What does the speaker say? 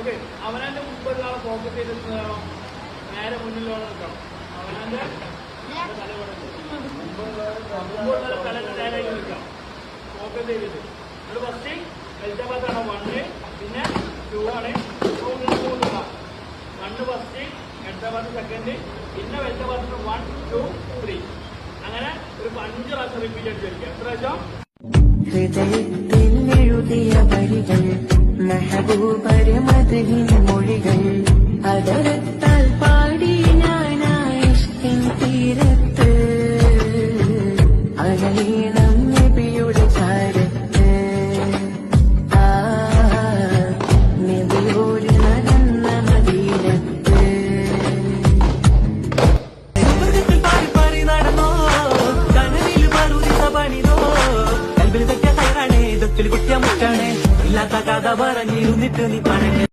Okay അവനാന്റെ മുമ്പ് ആളെ ഫോക്കസ് ചെയ്ത് നേരെ മുന്നിലുള്ള നിൽക്കണം അവനാന്റെ തല ഇവിടെ ഉണ്ട്. മുമ്പുള്ള തലന്റെ നേരെ നിൽക്കാം ഫോക്കസ് പിന്നെ ടു ആണ്. വണ്ണ് ഫസ്റ്റ് സെക്കൻഡ് പിന്നെ ഭാഗത്ത് വൺ ടു ത്രീ അങ്ങനെ ഒരു അഞ്ച് പ്രാവശ്യം റിപ്പീറ്റ് അടിച്ച് എത്ര പ്രാവശ്യം? ഹൃദയത്തിൽ എഴുതിയ വരികൾ മെഹബൂബര് മതിലിൻ മൊഴികൾ. അതരത്താൽ പാടി ഞാനായിഷ്കിൻ തീരത്ത്. അഴലീണം നബിയുടെ ചാരത്ത്. ആ നബിയോട് നടന്ന മദീനത്ത്. പാറി പാറി നടന്നോ? മറുതിസ പണിതോ കൽവിൽ തെറ്റ കയറാണേ ഇതൊത്തിൽ കുട്ടിയ മുറ്റാണേ जिल्ह्याचा कादा बरा निरून पाणी